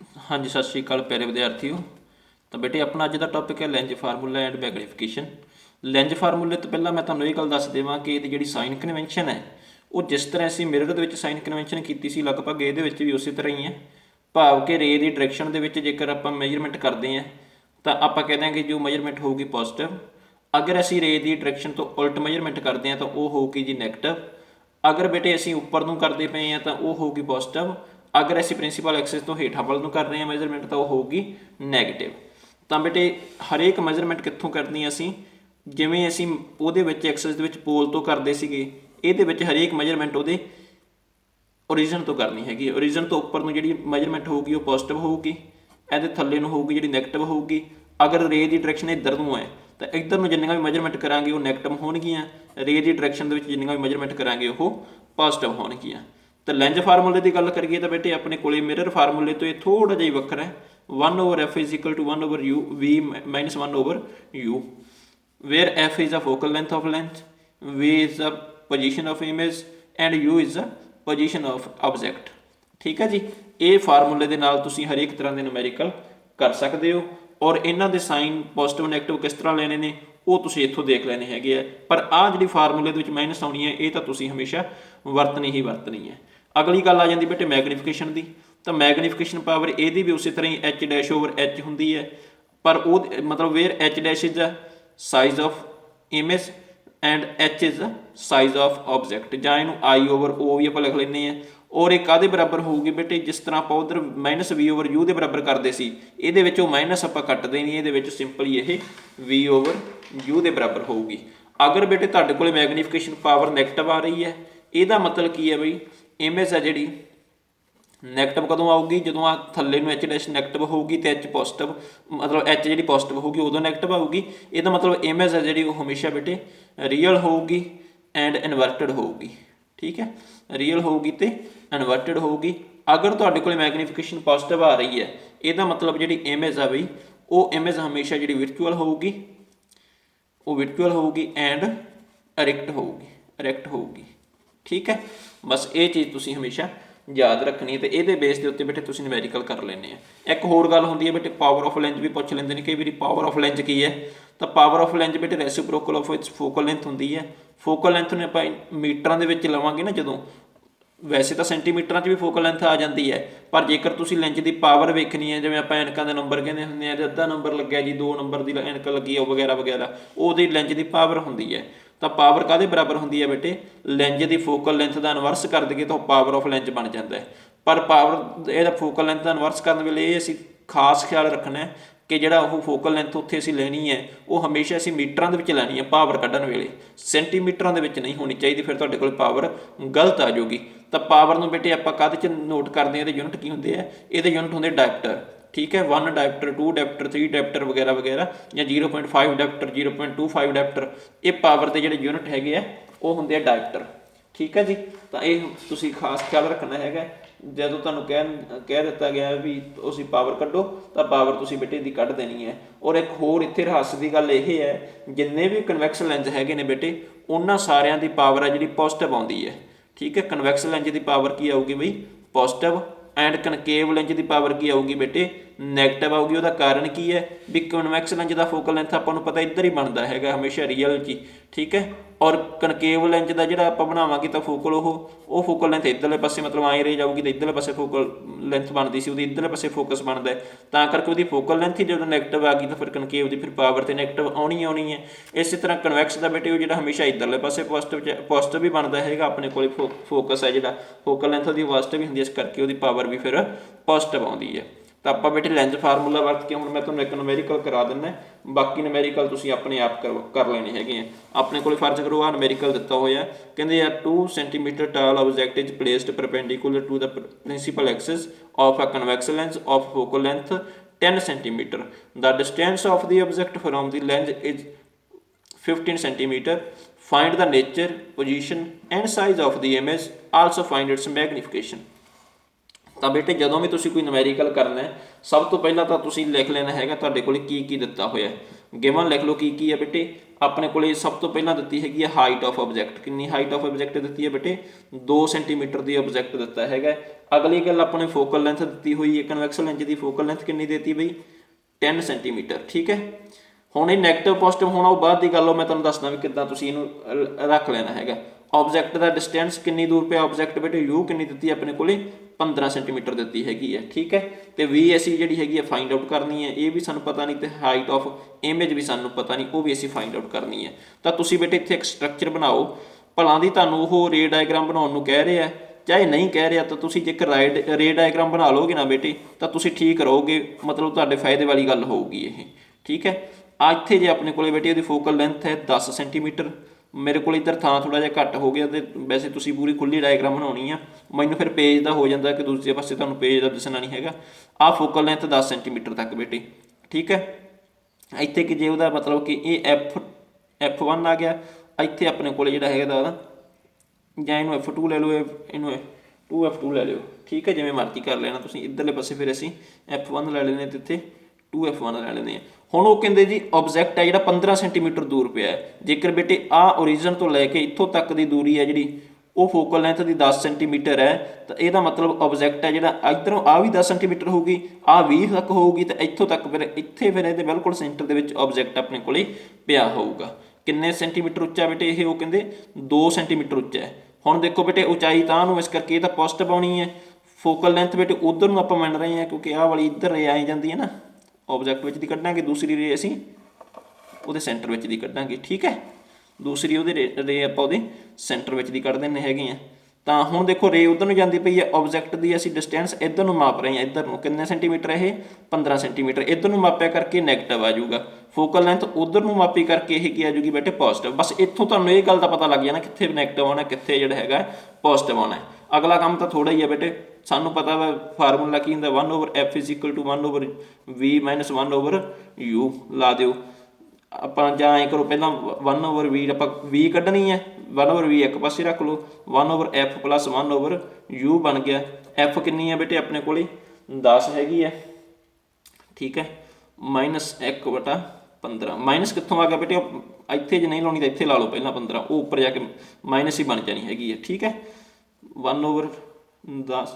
ਹਾਂਜੀ, ਸਤਿ ਸ਼੍ਰੀ ਅਕਾਲ ਪਿਆਰੇ ਵਿਦਿਆਰਥੀਓ। ਤਾਂ ਬੇਟੇ, ਆਪਣਾ ਅੱਜ ਦਾ ਟੌਪਿਕ ਹੈ lens formula and magnification. Lens ਫਾਰਮੂਲੇ ਤੋਂ ਪਹਿਲਾਂ ਮੈਂ ਤੁਹਾਨੂੰ ਇਹ ਗੱਲ ਦੱਸ ਦੇਵਾਂ ਕਿ ਇਹਦੀ ਜਿਹੜੀ ਸਾਈਨ ਕਨਵੈਨਸ਼ਨ ਹੈ, ਉਹ ਜਿਸ ਤਰ੍ਹਾਂ ਅਸੀਂ ਮਿਰਰ ਦੇ ਵਿੱਚ ਸਾਈਨ ਕਨਵੈਨਸ਼ਨ ਕੀਤੀ ਸੀ, ਲਗਭਗ ਇਹਦੇ ਵਿੱਚ ਵੀ ਉਸੇ ਤਰ੍ਹਾਂ ਹੀ ਹੈ। ਭਾਵ ਕਿ ਰੇ ਦੀ ਡਾਇਰੈਕਸ਼ਨ ਦੇ ਵਿੱਚ ਜੇਕਰ ਆਪਾਂ ਮੈਜ਼ਰਮੈਂਟ ਕਰਦੇ ਹਾਂ, ਤਾਂ ਆਪਾਂ ਕਹਿ ਦਿਆਂਗੇ ਜੋ ਮੈਜ਼ਰਮੈਂਟ ਹੋਊਗੀ ਪੋਜ਼ਿਟਿਵ ਅਗਰ ਅਸੀਂ ਰੇ ਦੀ ਡਾਇਰੈਕਸ਼ਨ ਤੋਂ ਉਲਟ ਮੈਜ਼ਰਮੈਂਟ ਕਰਦੇ ਹਾਂ, ਤਾਂ ਉਹ ਹੋਊਗੀ ਜੀ ਨੈਗੇਟਿਵ ਅਗਰ ਬੇਟੇ, ਅਸੀਂ ਉੱਪਰ ਨੂੰ ਕਰਦੇ ਪਏ ਹਾਂ, ਤਾਂ ਉਹ ਹੋਊਗੀ ਪੋਜ਼ਿਟਿਵ ਅਗਰ ਅਸੀਂ ਪ੍ਰਿੰਸੀਪਲ ਐਕਸਿਸ ਤੋਂ ਹੇਠਾਂ ਵੱਲ ਨੂੰ ਕਰ ਰਹੇ ਹਾਂ ਮੈਜ਼ਰਮੈਂਟ ਤਾਂ ਉਹ ਹੋਊਗੀ ਨੈਗੇਟਿਵ ਤਾਂ ਬੇਟੇ, ਹਰੇਕ ਮੈਜ਼ਰਮੈਂਟ ਕਿੱਥੋਂ ਕਰਨੀ ਹੈ ਅਸੀਂ? ਜਿਵੇਂ ਅਸੀਂ ਉਹਦੇ ਵਿੱਚ ਐਕਸਿਸ ਦੇ ਵਿੱਚ ਪੋਲ ਤੋਂ ਕਰਦੇ ਸੀਗੇ, ਇਹਦੇ ਵਿੱਚ ਹਰੇਕ ਮੈਜ਼ਰਮੈਂਟ ਉਹਦੇ ਓਰੀਜਨ ਤੋਂ ਕਰਨੀ ਹੈਗੀ ਓਰੀਜਨ ਤੋਂ ਉੱਪਰ ਨੂੰ ਜਿਹੜੀ ਮੈਜ਼ਰਮੈਂਟ ਹੋਊਗੀ, ਉਹ ਪੋਜ਼ਿਟਿਵ ਹੋਊਗੀ, ਇਹਦੇ ਥੱਲੇ ਨੂੰ ਹੋਊਗੀ ਜਿਹੜੀ ਨੈਗੇਟਿਵ ਹੋਊਗੀ। ਅਗਰ ਰੇ ਦੀ ਡਾਇਰੈਕਸ਼ਨ ਇੱਧਰ ਨੂੰ ਹੈ, ਤਾਂ ਇੱਧਰ ਨੂੰ ਜਿੰਨੀਆਂ ਵੀ ਮੈਜ਼ਰਮੈਂਟ ਕਰਾਂਗੇ, ਉਹ ਨੈਗੇਟਿਵ ਹੋਣਗੀਆਂ। ਰੇ ਦੀ ਡਾਇਰੈਕਸ਼ਨ ਦੇ ਵਿੱਚ ਜਿੰਨੀਆਂ ਵੀ ਮੈਜ਼ਰਮੈਂਟ ਕਰਾਂਗੇ, ਉਹ ਪੋਜ਼ਿਟਿਵ ਹੋਣਗੀਆਂ। ਤਾਂ ਲੈਂਜ ਫਾਰਮੂਲੇ ਦੀ ਗੱਲ ਕਰੀਏ ਤਾਂ ਬੇਟੇ ਆਪਣੇ ਕੋਲੇ ਮਿਰਰ ਫਾਰਮੂਲੇ ਤੋਂ ਇਹ ਥੋੜਾ ਜਿਹਾ ਹੀ ਵੱਖਰਾ ਹੈ। 1 over f is equal to 1 over u, v minus 1 over u, where f is the focal length of lens v is the position of image, and u is the position of object ਠੀਕ ਹੈ ਜੀ? ਇਹ ਫਾਰਮੂਲੇ ਦੇ ਨਾਲ ਤੁਸੀਂ ਹਰੇਕ ਤਰ੍ਹਾਂ ਦੇ ਨੂਮੈਰੀਕਲ ਕਰ ਸਕਦੇ ਹੋ। ਔਰ ਇਹਨਾਂ ਦੇ ਸਾਈਨ ਪੋਜ਼ਿਟਿਵ ਨੈਗੇਟਿਵ ਕਿਸ ਤਰ੍ਹਾਂ ਲੈਣੇ ਨੇ, ਉਹ ਤੁਸੀਂ ਇੱਥੋਂ ਦੇਖ ਲੈਣੇ ਹੈਗੇ ਆ। ਪਰ ਆਹ ਜਿਹੜੀ ਫਾਰਮੂਲੇ ਦੇ ਵਿੱਚ ਮਾਈਨਸ ਆਉਣੀ ਹੈ, ਇਹ ਤਾਂ ਤੁਸੀਂ ਹਮੇਸ਼ਾ ਵਰਤਣੀ ਹੀ ਵਰਤਣੀ ਹੈ। ਅਗਲੀ ਗੱਲ ਆ ਜਾਂਦੀ ਬੇਟੇ ਮੈਗਨੀਫਿਕੇਸ਼ਨ ਦੀ। ਤਾਂ ਮੈਗਨੀਫਿਕੇਸ਼ਨ ਪਾਵਰ ਇਹਦੀ ਵੀ ਉਸੇ ਤਰ੍ਹਾਂ ਹੀ h ਡੈਸ਼ ਓਵਰ h ਹੁੰਦੀ ਹੈ। ਪਰ ਉਹ ਮਤਲਬ where h dash is a size of image and h is a size of object ਜਾਂ ਇਹਨੂੰ i ਓਵਰ o ਵੀ ਆਪਾਂ ਲਿਖ ਲੈਂਦੇ ਆ ਔਰ ਇਹ ਕਾਦੇ ਬਰਾਬਰ ਹੋਊਗੀ ਬੇਟੇ? ਜਿਸ ਤਰ੍ਹਾਂ ਆਪਾਂ ਉਧਰ -v ਓਵਰ u ਦੇ ਬਰਾਬਰ ਕਰਦੇ ਸੀ। ਇਹਦੇ ਵਿੱਚ ਉਹ ਮਾਈਨਸ ਆਪਾਂ ਕੱਟਦੇ ਨਹੀਂ। ਇਹਦੇ ਵਿੱਚ ਸਿੰਪਲੀ ਇਹ v ਓਵਰ u ਦੇ ਬਰਾਬਰ ਹੋਊਗੀ। ਅਗਰ ਬੇਟੇ ਤੁਹਾਡੇ ਕੋਲੇ ਮੈਗਨੀਫਿਕੇਸ਼ਨ ਪਾਵਰ ਨੈਗੇਟਿਵ ਆ ਰਹੀ ਹੈ, ਇਹਦਾ ਮਤਲਬ ਕੀ ਹੈ ਬਈ? ਇਮੇਜ ਹੈ ਜਿਹੜੀ ਨੈਗੇਟਿਵ ਕਦੋਂ ਆਊਗੀ? ਜਦੋਂ ਆ ਥੱਲੇ ਨੂੰ h ਡੈਸ਼ ਨੈਗੇਟਿਵ ਹੋਊਗੀ ਤੇ h ਪੋਜ਼ਿਟਿਵ ਮਤਲਬ h ਜਿਹੜੀ ਪੋਜ਼ਿਟਿਵ ਹੋਊਗੀ ਉਦੋਂ ਨੈਗੇਟਿਵ ਆਊਗੀ। ਇਹਦਾ ਮਤਲਬ ਇਮੇਜ ਹੈ ਜਿਹੜੀ ਉਹ ਹਮੇਸ਼ਾ ਬੇਟੇ ਰੀਅਲ ਹੋਊਗੀ ਐਂਡ ਇਨਵਰਟਡ ਹੋਊਗੀ। ਠੀਕ ਹੈ? ਰੀਅਲ ਹੋਊਗੀ ਤੇ ਇਨਵਰਟਡ ਹੋਊਗੀ। ਅਗਰ ਤੁਹਾਡੇ ਕੋਲ ਮੈਗਨੀਫਿਕੇਸ਼ਨ ਪੋਜ਼ਿਟਿਵ ਆ ਰਹੀ ਹੈ, ਇਹਦਾ ਮਤਲਬ ਜਿਹੜੀ ਇਮੇਜ ਆ ਬਈ, ਉਹ ਇਮੇਜ ਹਮੇਸ਼ਾ ਜਿਹੜੀ ਵਿਰਚੁਅਲ ਹੋਊਗੀ, ਉਹ ਵਿਰਚੁਅਲ ਹੋਊਗੀ ਐਂਡ ਅਰੈਕਟ ਹੋਊਗੀ ਅਰੈਕਟ ਹੋਊਗੀ। ਠੀਕ ਹੈ? ਬਸ ਇਹ ਚੀਜ਼ ਤੁਸੀਂ ਹਮੇਸ਼ਾ ਯਾਦ ਰੱਖਣੀ ਹੈ ਤੇ ਇਹਦੇ ਬੇਸ ਦੇ ਉੱਤੇ ਬੇਟੇ ਤੁਸੀਂ ਨਿਊਮੈਰੀਕਲ ਕਰ ਲੈਣੇ ਆ ਇੱਕ ਹੋਰ ਗੱਲ ਹੁੰਦੀ ਹੈ ਬੇਟੇ ਪਾਵਰ ਆਫ ਲੈਂਜ ਵੀ ਪੁੱਛ ਲੈਂਦੇ ਨੇ, ਕਈ ਵਾਰੀ ਪਾਵਰ ਆਫ ਲੈਂਜ ਕੀ ਹੈ? ਤਾਂ ਪਾਵਰ ਆਫ ਲੈਂਜ ਬੇਟੇ reciprocal of its focal length ਹੁੰਦੀ ਹੈ। ਫੋਕਲ ਲੈਂਥ ਨੂੰ ਆਪਾਂ ਮੀਟਰਾਂ ਦੇ ਵਿੱਚ ਲਵਾਂਗੇ ਨਾ ਜਦੋਂ। ਵੈਸੇ ਤਾਂ ਸੈਂਟੀਮੀਟਰਾਂ 'ਚ ਵੀ ਫੋਕਲ ਲੈਂਥ ਆ ਜਾਂਦੀ ਹੈ, ਪਰ ਜੇਕਰ ਤੁਸੀਂ ਲੈਂਜ ਦੀ ਪਾਵਰ ਵੇਖਣੀ ਹੈ, ਜਿਵੇਂ ਆਪਾਂ ਐਨਕਾਂ ਦੇ ਨੰਬਰ ਕਹਿੰਦੇ ਹੁੰਦੇ ਆ ਤੇ ਅੱਧਾ ਨੰਬਰ ਲੱਗਿਆ ਜੀ 2 ਨੰਬਰ ਦੀ ਐਨਕ ਲੱਗੀ ਆ ਵਗੈਰਾ ਵਗੈਰਾ, ਉਹਦੀ ਲੈਂਜ ਦੀ ਪਾਵਰ ਹੁੰਦੀ ਹੈ। ਤਾਂ ਪਾਵਰ ਕਾਦੇ ਬਰਾਬਰ ਹੁੰਦੀ ਹੈ ਬੇਟੇ? ਲੈਂਜ ਦੀ ਫੋਕਲ ਲੈਂਥ ਦਾ ਇਨਵਰਸ ਕਰ ਦਈਏ ਤਾਂ ਪਾਵਰ ਆਫ ਲੈਂਜ ਬਣ ਜਾਂਦਾ ਹੈ। ਪਰ ਪਾਵਰ ਇਹਦਾ ਫੋਕਲ ਲੈਂਥ ਦਾ ਇਨਵਰਸ ਕਰਨ ਵੇਲੇ ਇਹ ਅਸੀਂ ਖਾਸ ਖਿਆਲ ਰੱਖਣਾ ਹੈ ਕਿ ਜਿਹੜਾ ਉਹ ਫੋਕਲ ਲੈਂਥ ਉੱਥੇ ਅਸੀਂ ਲੈਣੀ ਹੈ, ਉਹ ਹਮੇਸ਼ਾ ਅਸੀਂ ਮੀਟਰਾਂ ਦੇ ਵਿੱਚ ਲੈਣੀ ਹੈ ਪਾਵਰ ਕੱਢਣ ਵੇਲੇ। ਸੈਂਟੀਮੀਟਰਾਂ ਦੇ ਵਿੱਚ ਨਹੀਂ ਹੋਣੀ ਚਾਹੀਦੀ, ਫਿਰ ਤੁਹਾਡੇ ਕੋਲ ਪਾਵਰ ਗਲਤ ਆ ਜਾਊਗੀ। ਤਾਂ ਪਾਵਰ ਨੂੰ ਬੇਟੇ ਆਪਾਂ ਕਾਹਦੇ ਚ ਨੋਟ ਕਰਦੇ ਹਾਂ? ਇਹਦੇ ਯੂਨਿਟ ਕੀ ਹੁੰਦੇ ਆ? ਇਹਦੇ ਯੂਨਿਟ ਹੁੰਦੇ ਡਾਇਪਟਰ ਠੀਕ ਹੈ 1 ਡਾਇਪਟਰ 2 ਡਾਇਪਟਰ 3 ਡਾਇਪਟਰ ਵਗੈਰਾ ਵਗੈਰਾ, ਜਾਂ 0.5 ਡਾਇਪਟਰ 0.25 ਡਾਇਪਟਰ ਇਹ ਪਾਵਰ ਦੇ ਜਿਹੜੇ ਯੂਨਿਟ ਹੈਗੇ ਆ, ਉਹ ਹੁੰਦੇ ਆ ਡਾਇਪਟਰ ਠੀਕ ਹੈ ਜੀ? ਤਾਂ ਇਹ ਤੁਸੀਂ ਖਾਸ ਖਿਆਲ ਰੱਖਣਾ ਹੈਗਾ। ਜਦੋਂ ਤੁਹਾਨੂੰ ਕਹਿ ਕਹਿ ਦਿੱਤਾ ਗਿਆ ਵੀ ਤੁਸੀਂ ਪਾਵਰ ਕੱਢੋ, ਤਾਂ ਪਾਵਰ ਤੁਸੀਂ ਬੇਟੇ ਦੀ ਕੱਢ ਦੇਣੀ ਹੈ। ਔਰ ਇੱਕ ਹੋਰ ਇੱਥੇ ਰਹੱਸ ਦੀ ਗੱਲ ਇਹ ਹੈ, ਜਿੰਨੇ ਵੀ ਕਨਵੈਕਸ ਲੈਂਸ ਹੈਗੇ ਨੇ ਬੇਟੇ, ਉਹਨਾਂ ਸਾਰਿਆਂ ਦੀ ਪਾਵਰ ਹੈ ਜਿਹੜੀ ਪੋਜ਼ਿਟਿਵ ਆਉਂਦੀ ਹੈ। ਠੀਕ ਹੈ ਕਨਵੈਕਸ ਲੈਂਸ ਦੀ ਪਾਵਰ ਕੀ ਆਊਗੀ ਬਈ? ਪੋਜ਼ਿਟਿਵ ਐਂਡ ਕਨਕੇਵ ਲੈਂਸ ਦੀ ਪਾਵਰ ਕੀ ਆਊਗੀ ਬੇਟੇ? ਨੈਗੇਟਿਵ ਆਉਗੀ ਉਹਦਾ ਕਾਰਨ ਕੀ ਹੈ? ਵੀ ਕਨਵੈਕਸ ਲੈਂਜ ਦਾ ਫੋਕਲ ਲੈਂਥ ਆਪਾਂ ਨੂੰ ਪਤਾ ਇੱਧਰ ਹੀ ਬਣਦਾ ਹੈਗਾ, ਹਮੇਸ਼ਾ ਰੀਅਲ ਚ ਠੀਕ ਹੈ? ਔਰ ਕਨਕੇਵ ਲੈਂਜ ਦਾ ਜਿਹੜਾ ਆਪਾਂ ਬਣਾਵਾਂਗੇ ਤਾਂ ਫੋਕਲ ਉਹ ਉਹ ਫੋਕਲ ਲੈਂਥ ਇੱਧਰਲੇ ਪਾਸੇ ਮਤਲਬ ਆਈ ਰਹੀ ਜਾਊਗੀ ਤਾਂ ਇੱਧਰਲੇ ਪਾਸੇ ਫੋਕਲ ਲੈਂਥ ਬਣਦੀ ਸੀ, ਉਹਦੀ ਇੱਧਰਲੇ ਪਾਸੇ ਫੋਕਸ ਬਣਦਾ ਤਾਂ ਕਰਕੇ ਉਹਦੀ ਫੋਕਲ ਲੈਂਥ ਹੀ ਜਦੋਂ ਨੈਗੇਟਿਵ ਆ ਗਈ ਤਾਂ ਫਿਰ ਕਨਕੇਵ ਦੀ ਫਿਰ ਪਾਵਰ ਤੇ ਨੈਗੇਟਿਵ ਆਉਣੀ ਆਉਣੀ ਹੈ। ਇਸੇ ਤਰ੍ਹਾਂ ਕਨਵੈਕਸ ਦਾ ਬੇਟੇ ਉਹ ਜਿਹੜਾ ਹਮੇਸ਼ਾ ਇੱਧਰਲੇ ਪਾਸੇ ਪੋਜ਼ਿਟਿਵ ਪੋਜ਼ਿਟਿਵ ਵੀ ਬਣਦਾ ਹੈਗਾ, ਆਪਣੇ ਕੋਲੇ ਫੋਕਸ ਹੈ ਜਿਹੜਾ। ਫੋਕਲ ਲੈਂਥ ਉਹਦੀ ਪੋਜ਼ਿਟਿਵ ਹੁੰਦੀ ਹੈ, ਇਸ ਕਰਕੇ ਉਹਦੀ ਪਾਵਰ ਵੀ ਫਿਰ ਪੋਜ਼ਿਟਿਵ ਆਉਂਦੀ ਹੈ। ਤਾਂ ਆਪਾਂ ਬੇਟੇ ਲੈਂਜ ਫਾਰਮੂਲਾ ਵਰਤ ਕੇ, ਹੁਣ ਮੈਂ ਤੁਹਾਨੂੰ ਇੱਕ ਨੂਮੈਰੀਕਲ ਕਰਾ ਦਿੰਦਾ ਬਾਕੀ ਨੂਮੈਰੀਕਲ ਤੁਸੀਂ ਆਪਣੇ ਆਪ ਕਰ ਲੈਣੇ ਹੈਗੇ ਆ। ਆਪਣੇ ਕੋਲ ਫਰਜ਼ ਕਰੋ ਆ ਨੂਮੈਰੀਕਲ ਦਿੱਤਾ ਹੋਇਆ। ਕਹਿੰਦੇ ਆ 2 centimetre tall object is placed perpendicular to the principal axis of a convex lens of focal length 10 centimetre the distance of the object from the lens is 15 centimetre find the nature, position, and size of the image. Also find its magnification. ਤਾਂ ਬੇਟੇ ਜਦੋਂ ਵੀ ਤੁਸੀਂ ਕੋਈ numerical ਕਰਨਾ ਹੈ, ਸਭ ਤੋਂ ਪਹਿਲਾਂ ਤਾਂ ਤੁਸੀਂ ਲਿਖ ਲੈਣਾ ਹੈਗਾ ਤੁਹਾਡੇ ਕੋਲ ਕੀ ਕੀ ਦਿੱਤਾ ਹੋਇਆ ਹੈ। ਗਿਵਨ ਲਿਖ ਲਓ ਕੀ ਕੀ ਹੈ ਬੇਟੇ। ਆਪਣੇ ਕੋਲੇ ਸਭ ਤੋਂ ਪਹਿਲਾਂ ਦਿੱਤੀ ਹੈਗੀ ਹੈ ਹਾਈਟ ਆਫ ਆਬਜੈਕਟ ਕਿੰਨੀ ਹਾਈਟ ਆਫ ਆਬਜੈਕਟ ਦਿੱਤੀ ਹੈ ਬੇਟੇ? 2 ਸੈਂਟੀਮੀਟਰ ਦੀ ਆਬਜੈਕਟ ਦਿੱਤਾ ਹੈਗਾ ਅਗਲੀ ਗੱਲ ਆਪਣੇ ਫੋਕਲ ਲੈਂਥ ਦਿੱਤੀ ਹੋਈ ਹੈ। ਕਨਵੈਕਸ ਲੈਂਸ ਦੀ ਫੋਕਲ ਲੈਂਥ ਕਿੰਨੀ ਦਿੱਤੀ ਬਈ? 10 ਸੈਂਟੀਮੀਟਰ ਠੀਕ ਹੈ? ਹੁਣ ਇਹ 네ਗੇਟਿਵ ਪੋਜ਼ਿਟਿਵ ਹੋਣਾ ਉਹ ਬਾਅਦ ਦੀ ਗੱਲ ਉਹ ਮੈਂ ਤੁਹਾਨੂੰ ਦੱਸਦਾ ਵੀ ਕਿੱਦਾਂ ਤੁਸੀਂ ਇਹਨੂੰ ਰੱਖ ਲੈਣਾ ਹੈਗਾ। ਆਬਜੈਕਟ ਦਾ ਡਿਸਟੈਂਸ ਕਿੰਨੀ ਦੂਰ ਪਿਆ? ਆਬਜੈਕਟ ਬੇਟੇ, u ਕਿੰਨੀ ਦਿੱਤੀ ਆਪਣੇ ਕੋਲੇ 15 ਸੈਂਟੀਮੀਟਰ ਦਿੱਤੀ ਹੈਗੀ ਹੈ, ਠੀਕ ਹੈ? ਤੇ ਵੀ ਅਸੀਂ ਜਿਹੜੀ ਹੈਗੀ ਹੈ ਫਾਈਂਡ ਆਊਟ ਕਰਨੀ ਹੈ। ਇਹ ਵੀ ਸਾਨੂੰ ਪਤਾ ਨਹੀਂ ਤੇ ਹਾਈਟ ਆਫ ਇਮੇਜ ਵੀ ਸਾਨੂੰ ਪਤਾ ਨਹੀਂ, ਉਹ ਵੀ ਅਸੀਂ ਫਾਈਂਡ ਆਊਟ ਕਰਨੀ ਹੈ। ਤਾਂ ਤੁਸੀਂ ਬੇਟੇ ਇੱਥੇ ਇੱਕ ਸਟਰਕਚਰ ਬਣਾਓ। ਭਲਾਂ ਦੀ ਤੁਹਾਨੂੰ ਉਹ ਰੇ ਡਾਇਗ੍ਰਾਮ ਬਣਾਉਣ ਨੂੰ ਕਹਿ ਰਿਹਾ ਚਾਹੇ ਨਹੀਂ ਕਹਿ ਰਿਹਾ, ਤਾਂ ਤੁਸੀਂ ਜੇਕਰ ਰਾਈਡ ਰੇ ਡਾਇਗ੍ਰਾਮ ਬਣਾ ਲਓਗੇ ਨਾ ਬੇਟੇ, ਤਾਂ ਤੁਸੀਂ ਠੀਕ ਰਹੋਗੇ। ਮਤਲਬ ਤੁਹਾਡੇ ਫਾਇਦੇ ਵਾਲੀ ਗੱਲ ਹੋਊਗੀ ਇਹ, ਠੀਕ ਹੈ? ਆ ਇੱਥੇ ਜੇ ਆਪਣੇ ਕੋਲੇ ਬੇਟੇ, ਉਹਦੀ ਫੋਕਲ ਲੈਂਥ ਹੈ 10 ਸੈਂਟੀਮੀਟਰ ਮੇਰੇ ਕੋਲ ਇੱਧਰ ਥਾਂ ਥੋੜਾ ਜਿਹਾ ਘੱਟ ਹੋ ਗਿਆ ਤੇ ਵੈਸੇ ਤੁਸੀਂ ਪੂਰੀ ਖੁੱਲੀ ਡਾਇਗ੍ਰਾਮ ਬਣਾਉਣੀ ਆ। ਮੈਨੂੰ ਫਿਰ ਪੇਜ ਦਾ ਹੋ ਜਾਂਦਾ ਕਿ ਦੂਜੇ ਪਾਸੇ ਤੁਹਾਨੂੰ ਪੇਜ ਦਾ ਦਿਸਣਾ ਨਹੀਂ ਹੈਗਾ। ਆ ਫੋਕਲ ਲੈਂਥ 10 ਸੈਂਟੀਮੀਟਰ ਤੱਕ ਬੇਟੇ, ਠੀਕ ਹੈ? ਇੱਥੇ ਕਿ ਜੇ ਉਹਦਾ ਮਤਲਬ ਕਿ ਇਹ f f1 ਆ ਗਿਆ, ਇੱਥੇ ਆਪਣੇ ਕੋਲ ਜਿਹੜਾ ਹੈਗਾ ਦਾ ਜਾਂ ਇਹਨੂੰ f2 ਲੈ ਲਓ ਇਹ- ਇਹਨੂੰ 2f2 ਲੈ ਲਿਓ। ਠੀਕ ਹੈ, ਜਿਵੇਂ ਮਰਜ਼ੀ ਕਰ ਲੈਣਾ ਤੁਸੀਂ। ਇੱਧਰਲੇ ਪਾਸੇ ਫਿਰ ਅਸੀਂ f1 ਲੈ ਲੈਣੇ ਤੇ ਇੱਥੇ। 2f1 ਲੈ ਲੈਂਦੇ ਆ। ਹੁਣ ਉਹ ਕਹਿੰਦੇ ਜੀ ਆਬਜੈਕਟ ਹੈ ਜਿਹੜਾ 15 ਸੈਂਟੀਮੀਟਰ ਦੂਰ ਪਿਆ ਹੈ। ਜੇਕਰ ਬੇਟੇ ਆ origin ਤੋਂ ਲੈ ਕੇ ਇੱਥੋਂ ਤੱਕ ਦੀ ਦੂਰੀ ਹੈ ਜਿਹੜੀ, ਉਹ ਫੋਕਲ ਲੈਂਥ ਦੀ 10 ਸੈਂਟੀਮੀਟਰ ਹੈ, ਤਾਂ ਇਹਦਾ ਮਤਲਬ ਆਬਜੈਕਟ ਹੈ ਜਿਹੜਾ ਇਧਰੋਂ ਆ ਵੀ 10 ਸੈਂਟੀਮੀਟਰ ਹੋਊਗੀ ਆ 20 ਤੱਕ ਹੋਊਗੀ, ਤਾਂ ਇੱਥੋਂ ਤੱਕ ਫਿਰ, ਇੱਥੇ ਫਿਰ ਇਹਦੇ ਬਿਲਕੁਲ ਸੈਂਟਰ ਦੇ ਵਿੱਚ ਆਬਜੈਕਟ ਆਪਣੇ ਕੋਲੇ ਪਿਆ ਹੋਊਗਾ। ਕਿੰਨੇ ਸੈਂਟੀਮੀਟਰ ਉੱਚਾ ਬੇਟੇ ਇਹ ਉਹ ਕਹਿੰਦੇ? 2 ਸੈਂਟੀਮੀਟਰ ਉੱਚਾ ਹੈ। ਹੁਣ ਦੇਖੋ ਬੇਟੇ, ਉਚਾਈ ਤਾਂ ਨੂੰ ਇਸ ਕਰਕੇ ਇਹ ਤਾਂ ਪੋਜ਼ਿਟਿਵ ਆਉਣੀ ਹੈ। ਫੋਕਲ ਲੈਂਥ ਬੇਟੇ, ਉਧਰ ਨੂੰ ਆਪਾਂ ਮੰਨ ਰਹੇ ਹਾਂ, ਕਿਉਂਕਿ ਆਹ ਵਾਲੀ ਇੱਧਰ ਆਈ ਜਾਂਦੀ ਹੈ ਨਾ। ਆਬਜੈਕਟ ਵਿੱਚ ਦੀ ਕੱਢਾਂਗੇ, ਦੂਸਰੀ ਰੇ ਅਸੀਂ ਉਹਦੇ ਸੈਂਟਰ ਵਿੱਚ ਦੀ ਕੱਢਾਂਗੇ, ਠੀਕ ਹੈ? ਦੂਸਰੀ ਉਹਦੇ ਰੇ ਆਪਾਂ ਉਹਦੇ ਸੈਂਟਰ ਵਿੱਚ ਦੀ ਕੱਢ ਦਿੰਨੇ ਹੈਗੇ ਆ ਤਾਂ ਹੁਣ ਦੇਖੋ ਰੇ ਉਧਰ ਨੂੰ ਜਾਂਦੀ ਪਈ ਹੈ ਆਬਜੈਕਟ ਦੀ ਅਸੀਂ ਡਿਸਟੈਂਸ ਇੱਧਰ ਨੂੰ ਮਾਪ ਰਹੇ ਹਾਂ, ਇੱਧਰ ਨੂੰ। ਕਿੰਨੇ ਸੈਂਟੀਮੀਟਰ ਇਹ? 15 ਸੈਂਟੀਮੀਟਰ ਇੱਧਰ ਨੂੰ ਮਾਪਿਆ ਕਰਕੇ 네ਗੇਟਿਵ ਆ ਜਾਊਗਾ। ਫੋਕਲ ਲੈਂਥ ਉਧਰ ਨੂੰ ਮਾਪੀ ਕਰਕੇ ਇਹ ਕੀ ਆ ਜਾਊਗੀ ਬੇਟੇ ਪੋਜ਼ਿਟਿਵ ਬਸ ਇੱਥੋਂ ਤੁਹਾਨੂੰ ਇਹ ਗੱਲ ਦਾ ਪਤਾ ਲੱਗ ਜਾਣਾ ਕਿੱਥੇ 네ਗੇਟਿਵ ਆਉਣਾ, ਕਿੱਥੇ ਜਿਹੜਾ ਹੈਗਾ ਪੋਜ਼ਿਟਿਵ ਆਉਣਾ। ਅਗਲਾ ਕੰਮ ਤਾਂ ਥੋੜਾ ਹੀ ਹੈ ਬੇਟੇ, ਸਾਨੂੰ ਪਤਾ ਵਾ ਫਾਰਮੂਲਾ ਕੀ ਹੁੰਦਾ 1 over f 1 over v 1 over u, ਲਾ ਦਿਓ। ਆਪਾਂ ਜਾਂ ਐ ਕਰੋ, ਪਹਿਲਾਂ 1 ਓਵਰ v, ਆਪਾਂ v ਕੱਢਣੀ ਹੈ 1 ਓਵਰ v ਇੱਕ ਪਾਸੇ ਰੱਖ ਲਓ 1 ਓਵਰ f 1 ਓਵਰ u ਬਣ ਗਿਆ। F ਕਿੰਨੀ ਹੈ ਬੇਟੇ ਆਪਣੇ ਕੋਲੇ? 10 ਹੈਗੀ ਹੈ ਠੀਕ ਹੈ ਮਾਈਨਸ 1 ਵਟਾ 15 ਮਾਈਨਸ ਕਿੱਥੋਂ ਆ ਗਿਆ ਬੇਟੇ? ਉਹ ਇੱਥੇ ਜੇ ਨਹੀਂ ਲਾਉਣੀ ਤਾਂ ਇੱਥੇ ਲਾ ਲਓ ਪਹਿਲਾਂ 15 ਉਹ ਉੱਪਰ ਜਾ ਕੇ ਮਾਈਨਸ ਹੀ ਬਣ ਜਾਣੀ ਹੈਗੀ ਹੈ ਠੀਕ ਹੈ 1 ਓਵਰ 10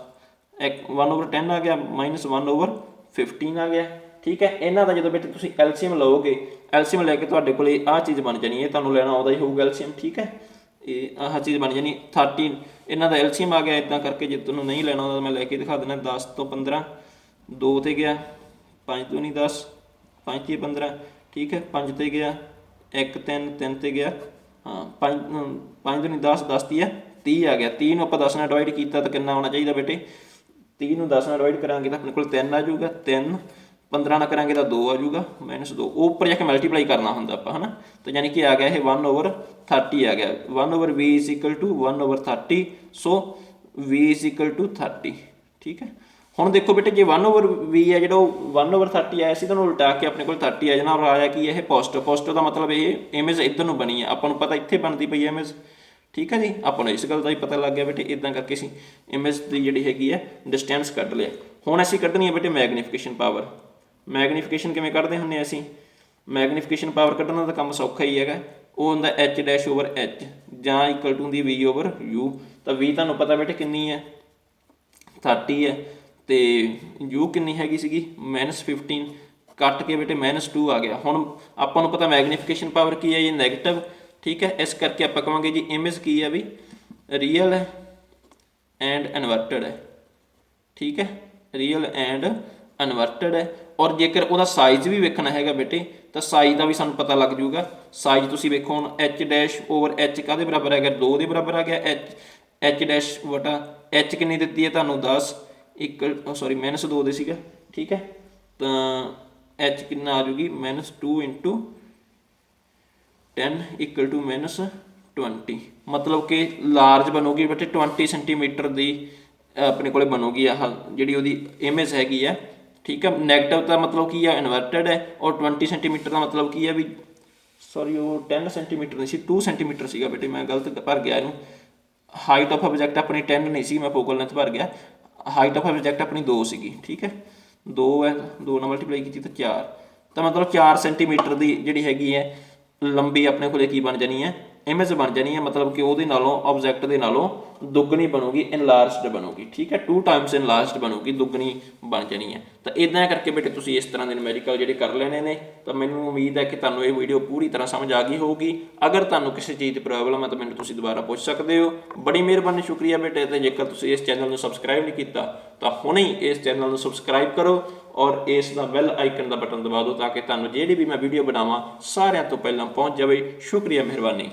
ਇੱਕ 1 ਓਵਰ 10 ਆ ਗਿਆ ਮਾਈਨਸ 1 ਓਵਰ 15 ਆ ਗਿਆ। ਠੀਕ ਹੈ? ਇਹਨਾਂ ਦਾ ਜਦੋਂ ਬੇਟੇ ਤੁਸੀਂ ਐਲਸੀਐਮ ਲਓਗੇ ਐਲਸੀਐਮ ਲੈ ਕੇ ਤੁਹਾਡੇ ਕੋਲੇ ਆਹ ਚੀਜ਼ ਬਣ ਜਾਣੀ ਹੈ ਤੁਹਾਨੂੰ ਲੈਣਾ ਆਉਂਦਾ ਹੀ ਹੋਊਗਾ ਐਲਸੀਐਮ ਠੀਕ ਹੈ? ਇਹ ਆਹ ਚੀਜ਼ ਬਣ ਜਾਣੀ 13 ਇਹਨਾਂ ਦਾ ਐਲਸੀਐਮ ਆ ਗਿਆ ਇਦਾਂ ਕਰਕੇ ਜੇ ਤੁਹਾਨੂੰ ਨਹੀਂ ਲੈਣਾ ਆਉਂਦਾ ਤਾਂ ਮੈਂ ਲੈ ਕੇ ਦਿਖਾ ਦਿੰਦਾ 10 ਤੋਂ 15 2 ਤੇ ਗਿਆ 5 ਤੋਂ ਨਹੀਂ 10 5 ਤੇ 15 ਠੀਕ ਹੈ? 5 ਤੇ ਗਿਆ 1 3 3 ਤੇ ਗਿਆ, ਹਾਂ 5 5 ਤੋਂ ਨਹੀਂ 10 10 ਦੀ ਹੈ 30 ਆ ਗਿਆ 30 ਨੂੰ ਆਪਾਂ 10 ਨਾਲ ਡਿਵਾਈਡ ਕੀਤਾ ਤਾਂ ਕਿੰਨਾ ਆਉਣਾ ਚਾਹੀਦਾ ਬੇਟੇ? 30 ਨੂੰ 10 ਨਾਲ ਡਿਵਾਈਡ ਕਰਾਂਗੇ ਤਾਂ ਆਪਣੇ ਕੋਲ 3 ਆ ਜਾਊਗਾ 3 15 ਨਾਲ ਕਰਾਂਗੇ ਤਾਂ 2 ਆ ਜਾਊਗਾ ਮਾਈਨਸ 2 ਉਹ ਉੱਪਰ ਜਾ ਕੇ ਮਲਟੀਪਲਾਈ ਕਰਨਾ ਹੁੰਦਾ ਆਪਾਂ, ਹਨਾ? ਤਾਂ ਯਾਨੀ ਕਿ ਆ ਗਿਆ ਇਹ 1 ਓਵਰ 30 ਆ ਗਿਆ। 1 over v 1 over 30 so v 30 ਠੀਕ ਹੈ? ਹੁਣ ਦੇਖੋ ਬੇਟੇ, ਜੇ 1 ਓਵਰ v ਹੈ ਜਿਹੜਾ ਉਹ 1 ਓਵਰ 30 ਆਇਆ ਸੀ, ਤਾਂ ਉਹਨੂੰ ਉਲਟਾ ਕੇ ਆਪਣੇ ਕੋਲ 30 ਆ ਜਾਣਾ। ਔਰ ਆਇਆ ਕੀ ਇਹ ਪੋਜ਼ਿਟਿਵ ਪੋਜ਼ਿਟਿਵ ਦਾ ਮਤਲਬ ਇਹ ਇਮੇਜ ਇੱਧਰ ਨੂੰ ਬਣੀ ਹੈ ਆਪਾਂ ਨੂੰ ਪਤਾ ਇੱਥੇ ਬਣਦੀ ਪਈ ਹੈ ਇਮੇਜ ਠੀਕ ਹੈ ਜੀ? ਆਪਾਂ ਨੂੰ ਇਸ ਗੱਲ ਦਾ ਹੀ ਪਤਾ ਲੱਗ ਗਿਆ ਬੇਟੇ ਇਦਾਂ ਕਰਕੇ ਅਸੀਂ ਇਮੇਜ ਦੀ ਜਿਹੜੀ ਹੈਗੀ ਹੈ ਡਿਸਟੈਂਸ ਕੱਢ ਲਿਆ। ਹੁਣ ਅਸੀਂ ਕੱਢਣੀ ਹੈ ਬੇਟੇ ਮੈਗਨੀਫਿਕੇਸ਼ਨ ਪਾਵਰ ਮੈਗਨੀਫਿਕੇਸ਼ਨ ਕਿਵੇਂ ਕੱਢਦੇ ਹੁੰਨੇ ਆ ਅਸੀਂ? ਮੈਗਨੀਫਿਕੇਸ਼ਨ ਪਾਵਰ ਕੱਢਣਾ ਤਾਂ ਕੰਮ ਸੌਖਾ ਹੀ ਹੈਗਾ। ਉਹ ਹੁੰਦਾ h ਡੈਸ਼ ਓਵਰ h, ਜਾਂ ਇਕੁਅਲ ਟੂ ਹੁੰਦੀ v ਓਵਰ u ਤਾਂ v ਤੁਹਾਨੂੰ ਪਤਾ ਬੇਟੇ ਕਿੰਨੀ ਹੈ? 30 ਹੈ। ਤੇ u ਕਿੰਨੀ ਹੈਗੀ ਸੀਗੀ? -15 ਕੱਟ ਕੇ ਬੇਟੇ -2 ਆ ਗਿਆ। ਹੁਣ ਆਪਾਂ ਨੂੰ ਪਤਾ ਮੈਗਨੀਫਿਕੇਸ਼ਨ ਪਾਵਰ ਕੀ ਹੈ? ਇਹ 네ਗੇਟਿਵ ਠੀਕ ਹੈ, ਇਸ ਕਰਕੇ ਆਪਾਂ ਕਹਾਂਗੇ ਜੀ ਇਮੇਜ ਕੀ ਹੈ ਵੀ? ਰੀਅਲ ਹੈ ਐਂਡ ਇਨਵਰਟਡ ਹੈ। ਠੀਕ ਹੈ ਰੀਅਲ ਐਂਡ ਇਨਵਰਟਡ ਹੈ। ਔਰ ਜੇਕਰ ਉਹਦਾ ਸਾਈਜ਼ ਵੀ ਵੇਖਣਾ ਹੈਗਾ ਬੇਟੇ, ਤਾਂ ਸਾਈਜ਼ ਦਾ ਵੀ ਸਾਨੂੰ ਪਤਾ ਲੱਗ ਜਾਊਗਾ। ਸਾਈਜ਼ ਤੁਸੀਂ ਵੇਖੋ ਹੁਣ, h ਡੈਸ਼ ਓਵਰ h ਕਾਦੇ ਬਰਾਬਰ ਹੈਗਾ 2 ਦੇ ਬਰਾਬਰ ਆ ਗਿਆ, h h ਡੈਸ਼ ਵਟਾ h ਕਿੰਨੀ ਦਿੱਤੀ ਹੈ ਤੁਹਾਨੂੰ? 10 ਇੱਕ ਸੌਰੀ ਮਾਈਨਸ 2 ਦੇ ਸੀਗਾ। ਠੀਕ ਹੈ, ਤਾਂ h ਕਿੰਨਾ ਆ ਜੂਗੀ -2 ਇਨਟੂ 10 ਇਕੁਅਲ ਟੂ ਮਾਈਨਸ 20 ਮਤਲਬ ਕਿ ਲਾਰਜ ਬਣੂਗੀ ਬੇਟੇ 20 ਸੈਂਟੀਮੀਟਰ ਦੀ ਆਪਣੇ ਕੋਲੇ ਬਣੂਗੀ ਆਹ, ਜਿਹੜੀ ਉਹਦੀ ਇਮੇਜ ਹੈਗੀ ਆ। ਠੀਕ ਹੈ 네ਗੇਟਿਵ ਦਾ ਮਤਲਬ ਕੀ ਆ? ਇਨਵਰਟਡ ਹੈ। ਔਰ 20 ਸੈਂਟੀਮੀਟਰ ਦਾ ਮਤਲਬ ਕੀ ਆ ਵੀ ਸੌਰੀ ਉਹ 10 ਸੈਂਟੀਮੀਟਰ ਨਹੀਂ ਸੀ 2 ਸੈਂਟੀਮੀਟਰ ਸੀਗਾ ਬੇਟੇ, ਮੈਂ ਗਲਤ ਭਰ ਗਿਆ ਇਹਨੂੰ। ਹਾਈਟ ਆਫ ਆਬਜੈਕਟ ਆਪਣੀ 10 ਨਹੀਂ ਸੀ, ਮੈਂ ਫੋਕਲ ਲੈਂਥ ਭਰ ਗਿਆ। ਹਾਈਟ ਆਫ ਆਬਜੈਕਟ ਆਪਣੀ 2 ਸੀਗੀ, ਠੀਕ ਹੈ? 2 ਹੈ 2 ਨਾਲ ਮਲਟੀਪਲਾਈ ਕੀਤੀ ਤਾਂ 4 ਤਾਂ ਮਤਲਬ 4 ਸੈਂਟੀਮੀਟਰ ਦੀ ਜਿਹੜੀ ਹੈਗੀ ਹੈ ਲੰਬੀ ਆਪਣੇ ਕੋਲੇ ਕੀ ਬਣ ਜਾਣੀ ਹੈ ਇਮੇਜ ਬਣ ਜਾਣੀ ਹੈ, ਮਤਲਬ ਕਿ ਉਹਦੇ ਨਾਲੋਂ ਆਬਜੈਕਟ ਦੇ ਨਾਲੋਂ ਦੁੱਗਣੀ ਬਣੂਗੀ ਇਨਲਾਰਜਡ ਬਣੂਗੀ, ਠੀਕ ਹੈ? 2 ਟਾਈਮਸ ਇਨਲਾਰਜਡ ਬਣੂਗੀ, ਦੁੱਗਣੀ ਬਣ ਜਾਣੀ ਹੈ। ਤਾਂ ਇਦਾਂ ਕਰਕੇ ਬੇਟੇ ਤੁਸੀਂ ਇਸ ਤਰ੍ਹਾਂ ਦੇ ਨਿਊਮੈਰੀਕਲ ਜਿਹੜੇ ਕਰ ਲੈਣੇ ਨੇ, ਤਾਂ ਮੈਨੂੰ ਉਮੀਦ ਹੈ ਕਿ ਤੁਹਾਨੂੰ ਇਹ ਵੀਡੀਓ ਪੂਰੀ ਤਰ੍ਹਾਂ ਸਮਝ ਆ ਗਈ ਹੋਊਗੀ। ਅਗਰ ਤੁਹਾਨੂੰ ਕਿਸੇ ਚੀਜ਼ ਦੀ ਪ੍ਰੋਬਲਮ ਹੈ, ਤਾਂ ਮੈਨੂੰ ਤੁਸੀਂ ਦੁਬਾਰਾ ਪੁੱਛ ਸਕਦੇ ਹੋ। ਬੜੀ ਮਿਹਰਬਾਨੀ, ਸ਼ੁਕਰੀਆ ਬੇਟੇ, ਤੇ ਜੇਕਰ ਤੁਸੀਂ ਇਸ ਚੈਨਲ ਨੂੰ ਸਬਸਕ੍ਰਾਈਬ ਨਹੀਂ ਕੀਤਾ, ਤਾਂ ਹੁਣੇ ਹੀ ਇਸ ਚੈਨਲ ਨੂੰ ਸਬਸਕ੍ਰਾਈਬ ਕਰੋ। ਔਰ ਇਸ ਦਾ ਬੈਲ ਆਈਕਨ ਦਾ ਬਟਨ ਦਬਾ ਦਿਓ ਤਾਂ ਕਿ ਤੁਹਾਨੂੰ ਜਿਹੜੀ ਵੀ ਮੈਂ ਵੀਡੀਓ ਬਣਾਵਾਂ, ਸਾਰਿਆਂ ਤੋਂ ਪਹਿਲਾਂ ਪਹੁੰਚ ਜਾਵੇ। ਸ਼ੁਕਰੀਆ, ਮਿਹਰਬਾਨੀ।